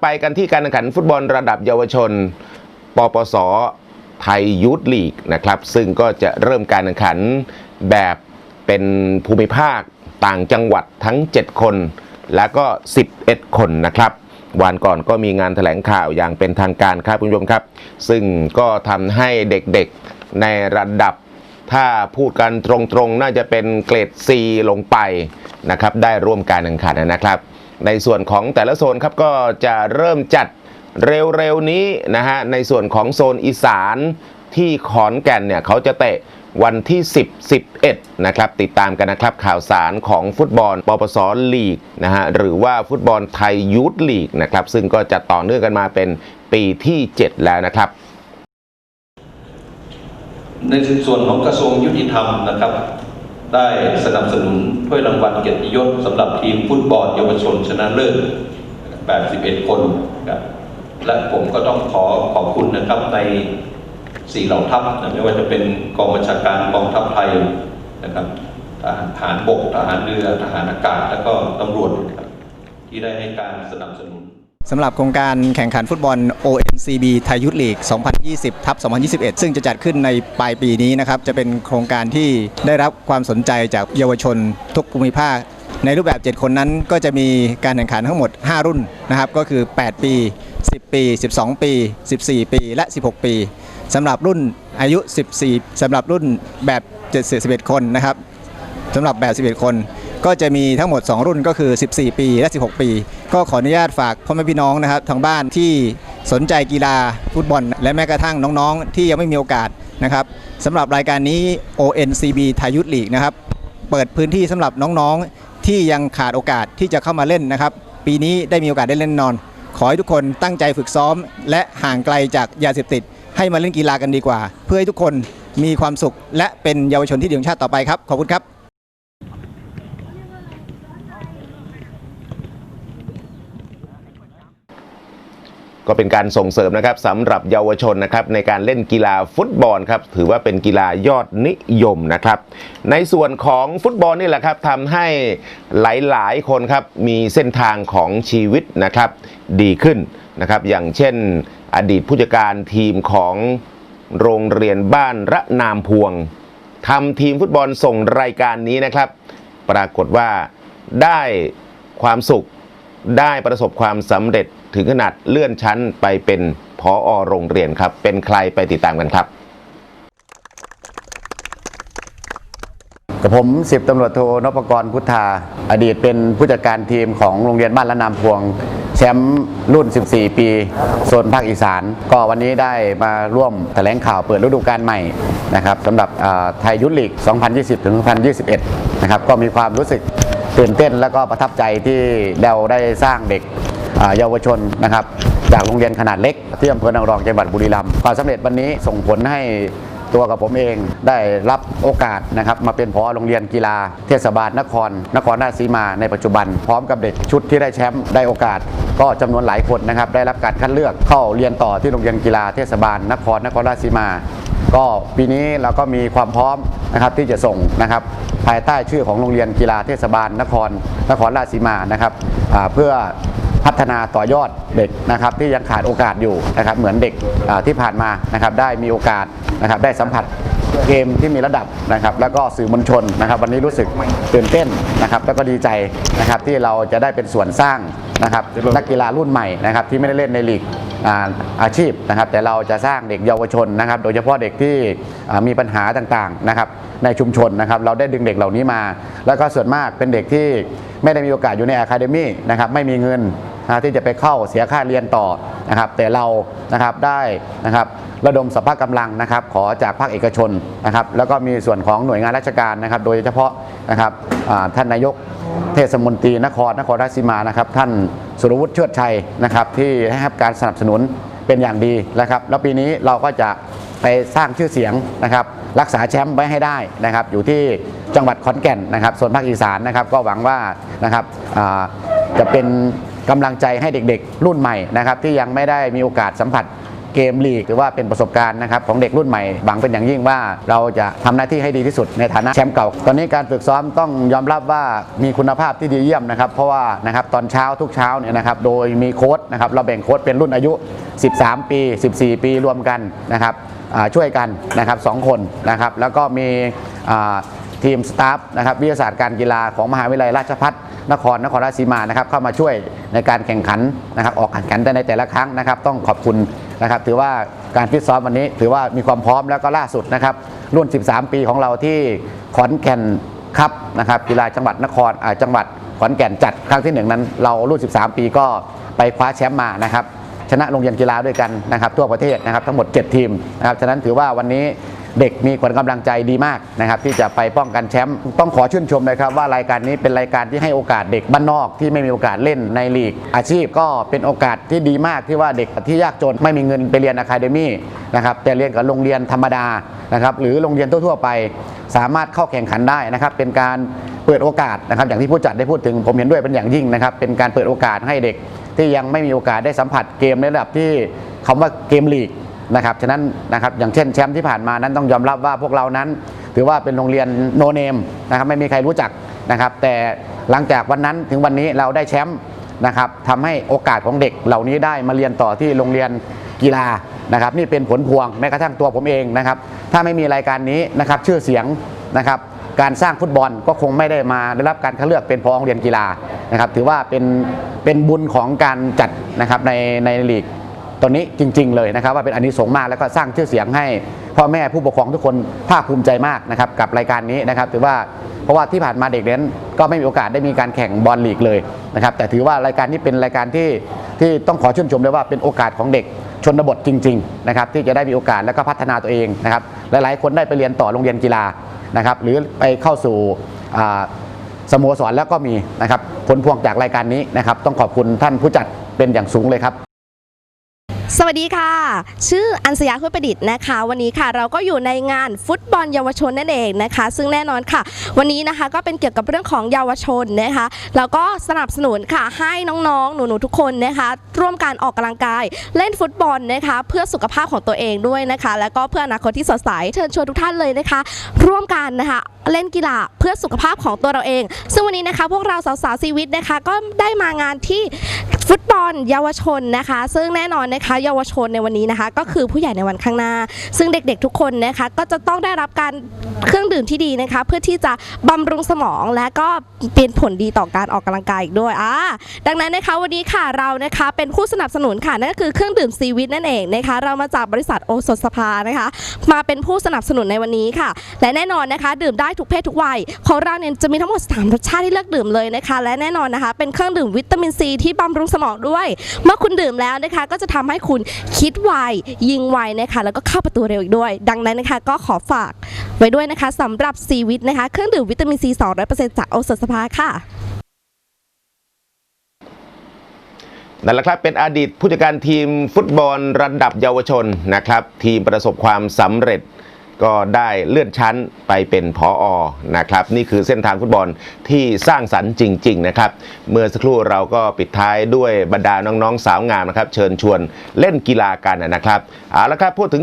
ไปกันที่การแข่งขันฟุตบอลระดับเยาวชน ปปส ไทยยูทลีกนะครับ ซึ่งก็จะเริ่มการแข่งขันแบบเป็นภูมิภาคต่างจังหวัดทั้ง 7 คน แล้วก็ 11 คนนะครับ วันก่อนก็มีงานแถลงข่าวอย่างเป็นทางการครับคุณผู้ชมครับ ซึ่งก็ทำให้เด็กๆในระดับถ้าพูดกันตรงๆ น่าจะเป็นเกรด C ลงไปนะครับ ได้ร่วมการแข่งขันนะครับ ในส่วนของแต่ละโซนครับก็จะเริ่มจัดเร็วๆนี้นะฮะในส่วนของโซนอีสานที่ขอนแก่นเนี่ยเขาจะเตะวันที่ 10 11 นะครับ ติดตามกันนะครับข่าวสารของฟุตบอลปปสลีกนะฮะหรือว่าฟุตบอลไทยยูทลีกนะครับ ซึ่งก็จะต่อเนื่องกันมาเป็นปีที่ 7 แล้วนะครับ ในส่วนของกระทรวงยุติธรรมนะครับ ได้สนับสนุนถ้วยรางวัลเกียรติยศสำหรับทีมฟุตบอลเยาวชนชนะเลิศ81 คนครับและผมก็ต้องขอขอบคุณนะครับในสี่เหล่าทัพนะไม่ว่าจะเป็นกองบัญชาการกองทัพไทยนะครับทหารบกทหารเรือทหารอากาศ แล้วก็ตำรวจครับที่ได้ให้การสนับสนุน สำหรับโครงการแข่งขันฟุตบอล ONCB ไทยยุทธลีก 2020ทับ2021 ซึ่งจะจัดขึ้นในปลายปีนี้นะครับ จะเป็นโครงการที่ได้รับความสนใจจากเยาวชนทุกภูมิภาค ในรูปแบบ 7 คนนั้นก็จะมีการแข่งขันทั้งหมด 5 รุ่นนะครับ ก็คือ 8 ปี 10 ปี 12 ปี 14 ปี และ 16 ปีสำหรับรุ่นอายุ 14สำหรับรุ่นแบบ71คนนะครับสำหรับแบบ 11 คน ก็จะมีทั้งหมด 2 รุ่นก็คือ 14 ปีและ 16 ปี ก็ขออนุญาตฝากพ่อแม่พี่น้องนะครับทางบ้านที่สนใจกีฬาฟุตบอล และแม้กระทั่งน้องๆ ที่ยังไม่มีโอกาสนะครับสำหรับรายการนี้ ONCB ไทยยุทธลีกนะครับ เปิดพื้นที่สำหรับน้องๆที่ยังขาดโอกาสที่จะเข้ามาเล่นนะครับ ปีนี้ได้มีโอกาสได้เล่นนอน ขอให้ทุกคนตั้งใจฝึกซ้อม และห่างไกลจากยาเสพติด ให้มาเล่นกีฬากันดีกว่า เพื่อให้ทุกคนมีความสุขและเป็นเยาวชนที่ดีของชาติต่อไปครับขอบคุณครับ ก็เป็นการส่งเสริมนะครับสำหรับเยาวชนนะครับในการเล่นกีฬาฟุตบอลครับถือว่าเป็นกีฬายอดนิยมนะครับในส่วนของฟุตบอลนี่แหละครับทำให้หลายๆ คนครับมีเส้นทางของชีวิตนะครับดีขึ้นนะครับอย่างเช่นอดีตผู้จัดการทีมของโรงเรียนบ้านระนามพวงทำทีมฟุตบอลส่งรายการนี้นะครับ ปรากฏว่าได้ความสุขได้ประสบความสำเร็จ ถึงขนาดเลื่อนชั้นไปเป็นพออโรงเรียนครับ เป็นใครไปติดตามกันครับ กับผมสิบตำรวจโทนพกรพุทธา อดีตเป็นผู้จัดการทีมของโรงเรียนบ้านละนามพวง แชมป์รุ่น 14 ปีโซนภาคอีสาน ก็วันนี้ได้มาร่วมแถลงข่าวเปิดฤดูกาลใหม่นะครับสำหรับไทยยุทธลีก 2020 ถึง 2021 นะครับก็มีความรู้สึกตื่นเต้นและก็ประทับใจที่เราได้สร้างเด็ก เยาวชนนะครับจากโรงเรียนขนาดเล็กที่อำเภอนางรองจังหวัดบุรีรัมย์ความสำเร็จวันนี้ส่งผลให้ตัวกับผมเองได้รับโอกาสนะครับมาเป็นผอโรงเรียนกีฬาเทศบาลนคร นครราชสีมาในปัจจุบัน พร้อมกับเด็กชุดที่ได้แชมป์ได้โอกาส ก็จำนวนหลายคนนะครับได้รับการคัดเลือกเข้าเรียนต่อที่โรงเรียนกีฬาเทศบาลนครนครราชสีมา ก็ปีนี้เราก็มีความพร้อมนะครับที่จะส่งนะครับภายใต้ชื่อของโรงเรียนกีฬาเทศบาลนครนครราชสีมานะครับเพื่อ พัฒนาต่อยอดเด็กนะครับที่ยังขาดโอกาสอยู่นะครับเหมือนเด็กที่ผ่านมานะครับได้มีโอกาสนะครับได้สัมผัสเกมที่มีระดับนะครับแล้วก็สื่อมวลชนนะครับวันนี้รู้สึกตื่นเต้นนะครับแล้วก็ดีใจนะครับที่เราจะได้เป็นส่วนสร้างนะครับนักกีฬารุ่นใหม่นะครับที่ไม่ได้เล่นในลีก อาชีพนะครับ แต่เราจะสร้างเด็กเยาวชนนะครับ โดยเฉพาะเด็กที่มีปัญหาต่างๆนะครับในชุมชนนะครับ เราได้ดึงเด็กเหล่านี้มา แล้วก็ส่วนมากเป็นเด็กที่ไม่ได้มีโอกาสอยู่ในอะคาเดมี่นะครับไม่มีเงินที่จะไปเข้าเสียค่าเรียนต่อนะครับแต่เรานะครับได้นะครับระดมสภาพกำลังนะครับ ขอจากภาคเอกชนนะครับ แล้วก็มีส่วนของหน่วยงานราชการนะครับ โดยเฉพาะนะครับท่านนายกเทศมนตรีนครนครราชสีมานะครับ ท่าน สุรวุฒิเชิดชัยนะครับที่ให้การสนับสนุนเป็นอย่างดีนะครับ แล้วปีนี้เราก็จะไปสร้างชื่อเสียงนะครับ รักษาแชมป์ไว้ให้ได้นะครับ อยู่ที่จังหวัดขอนแก่นนะครับส่วนภาคอีสานนะครับ ก็หวังว่านะครับจะเป็นกำลังใจให้เด็กๆ รุ่นใหม่นะครับ ที่ยังไม่ได้มีโอกาสสัมผัส เกมลีกหรือว่าเป็นประสบการณ์นะครับของเด็กรุ่นใหม่หวังเป็นอย่างยิ่งว่าเราจะทำหน้าที่ให้ดีที่สุดในฐานะแชมป์เก่า ตอนนี้การฝึกซ้อมต้องยอมรับว่ามีคุณภาพที่ดีเยี่ยมนะครับ เพราะว่านะครับตอนเช้าทุกเช้าเนี่ยนะครับโดยมีโค้ชนะครับเราแบ่งโค้ชเป็นรุ่นอายุ 13 ปี 14 ปีรวมกันนะครับช่วยกันนะครับสองคนนะครับแล้วก็มีทีมสตาฟนะครับวิทยาศาสตร์การกีฬาของมหาวิทยาลัยราชภัฏนครนครราชสีมานะครับเข้ามาช่วยในการแข่งขันนะครับออกแข่งขันในแต่ละครั้งนะครับ ต้องขอบคุณ นะครับถือว่าการฟิตซ้อมวันนี้ ถือว่ามีความพร้อมแล้วก็ล่าสุดนะครับรุ่น 13 ปีของเราที่ขอนแก่นครับนะครับกีฬาจังหวัดนครอ่าจังหวัดขอนแก่นจัดครั้งที่หนึ่งนั้น เรารุ่น 13 ปีก็ไปคว้าแชมป์มานะครับชนะโรงเรียนกีฬาด้วยกันนะครับทั่วประเทศนะครับทั้งหมด 7 ทีมนะครับฉะนั้นถือว่าวันนี้ เด็กมีขวัญกำลังใจดีมากนะครับที่จะไปป้องกันแชมป์ต้องขอชื่นชมนะครับว่ารายการนี้เป็นรายการที่ให้โอกาสเด็กบ้านนอกที่ไม่มีโอกาสเล่นในลีกอาชีพก็เป็นโอกาสที่ดีมากที่ว่าเด็กที่ยากจนไม่มีเงินไปเรียนอะคาเดมี่นะครับแต่เรียนกับโรงเรียนธรรมดานะครับหรือโรงเรียนทั่วๆไป สามารถเข้าแข่งขันได้นะครับเป็นการเปิดโอกาสนะครับอย่างที่ผู้จัดได้พูดถึงผมเห็นด้วยเป็นอย่างยิ่งนะครับเป็นการเปิดโอกาสให้เด็กที่ยังไม่มีโอกาสได้สัมผัสเกมในระดับที่คำว่าเกมลีก นะครับฉะนั้นนะครับอย่างเช่นแชมป์ที่ผ่านมานั้นต้องยอมรับว่าพวกเรานั้น ถือว่าเป็นโรงเรียนโนเนมนะครับไม่มีใครรู้จักนะครับ แต่หลังจากวันนั้นถึงวันนี้เราได้แชมป์นะครับทำให้โอกาสของเด็กเหล่านี้ได้มาเรียนต่อที่โรงเรียนกีฬานะครับ นี่เป็นผลพวงแม้กระทั่งตัวผมเองนะครับ ถ้าไม่มีรายการนี้นะครับชื่อเสียงนะครับการสร้างฟุตบอลก็คงไม่ได้มาได้รับการคัดเลือกเป็นพอโรงเรียนกีฬานะครับ ถือว่าเป็นเป็นบุญของการจัดนะครับในในลีก ตัวนี้จริง ๆ เลยนะครับว่าเป็นอันนี้สงมากแล้วก็สร้างชื่อเสียงให้พ่อแม่ผู้ปกครองทุกคนภาคภูมิใจมากนะครับกับรายการนี้นะครับถือว่าเพราะว่าที่ผ่านมาเด็กเน้นก็ไม่มีโอกาสได้มีการแข่งบอลลีกเลยนะครับแต่ถือว่ารายการนี้เป็นรายการที่ที่ต้องขอชื่นชมเลยว่าเป็นโอกาสของเด็กชนบทจริงๆนะครับที่จะได้มีโอกาสแล้วก็พัฒนาตัวเองนะครับหลายๆคนได้ไปเรียนต่อโรงเรียนกีฬานะครับหรือไปเข้าสู่สโมสรแล้วก็มีนะครับผลพวงจากรายการนี้นะครับต้องขอบคุณท่านผู้จัดเป็นอย่างสูงเลยครับ สวัสดีค่ะ ชื่ออัญสยาคุยประดิษฐ์นะคะ วันนี้ค่ะเราก็อยู่ในงานฟุตบอลเยาวชนนั่นเองนะคะ ซึ่งแน่นอนค่ะ วันนี้นะคะก็เป็นเกี่ยวกับเรื่องของเยาวชนนะคะแล้วก็สนับสนุนค่ะให้น้องๆ หนูๆทุกคนนะคะ ร่วมการออกกำลังกาย เล่นฟุตบอลนะคะ เพื่อสุขภาพของตัวเองด้วยนะคะ แล้วก็เพื่ออนาคตที่สดใสเชิญชวนทุกท่านเลยนะคะ ร่วมกันนะคะเล่นกีฬาเพื่อสุขภาพของตัวเราเอง ซึ่งวันนี้นะคะ พวกเราสาวๆซีวิตนะคะ ก็ได้มางานที่ฟุตบอลเยาวชนนะคะ ซึ่งแน่นอนนะคะเยาวชนในวันนี้นะคะ ก็คือผู้ใหญ่ในวันข้างหน้า ซึ่งเด็กๆทุกคนนะคะก็จะต้องได้รับการเครื่องดื่มที่ดีนะคะ เพื่อที่จะบำรุงสมองและก็เป็นผลดีต่อการออกกำลังกายอีกด้วยอ่าดังนั้นนะคะวันนี้ค่ะเรานะคะเป็นผู้สนับสนุนค่ะนั่นก็คือเครื่องดื่มซีวิตนั่นเองนะคะ เรามาจากบริษัทโอสถสภานะคะ มาเป็นผู้สนับสนุนในวันนี้ค่ะ และแน่นอนนะคะ ดื่มได้ทุกเพศทุกวัยของเราเนี่ยจะมีทั้งหมด3รสชาติที่เลือกดื่มเลยนะคะ และแน่นอนนะคะ เป็นเครื่องดื่มวิตามินซีที่บำรุงสมองด้วย เมื่อคุณดื่มแล้วนะคะ ก็จะทำให้คุณคิดไวยิงไวนะคะแล้วก็เข้าประตูเร็วอีกด้วย ดังนั้นนะคะก็ขอฝากไว้ด้วยนะคะสำหรับซีวิตนะคะเครื่องดื่มวิตามินซี200%จากโอสถสภาค่ะนั่นแหละครับเป็นอดีตผู้จัดการทีมฟุตบอลระดับเยาวชนนะครับ ทีมประสบความสำเร็จ ก็ได้เลื่อนชั้นไปเป็นผออนะครับ นี่คือเส้นทางฟุตบอลที่สร้างสรรค์จริง ๆ นะครับ เมื่อสักครู่เราก็ปิดท้ายด้วยบรรดาน้องๆสาวงามนะครับ เชิญชวนเล่นกีฬากันนะครับเอาละครับพูดถึง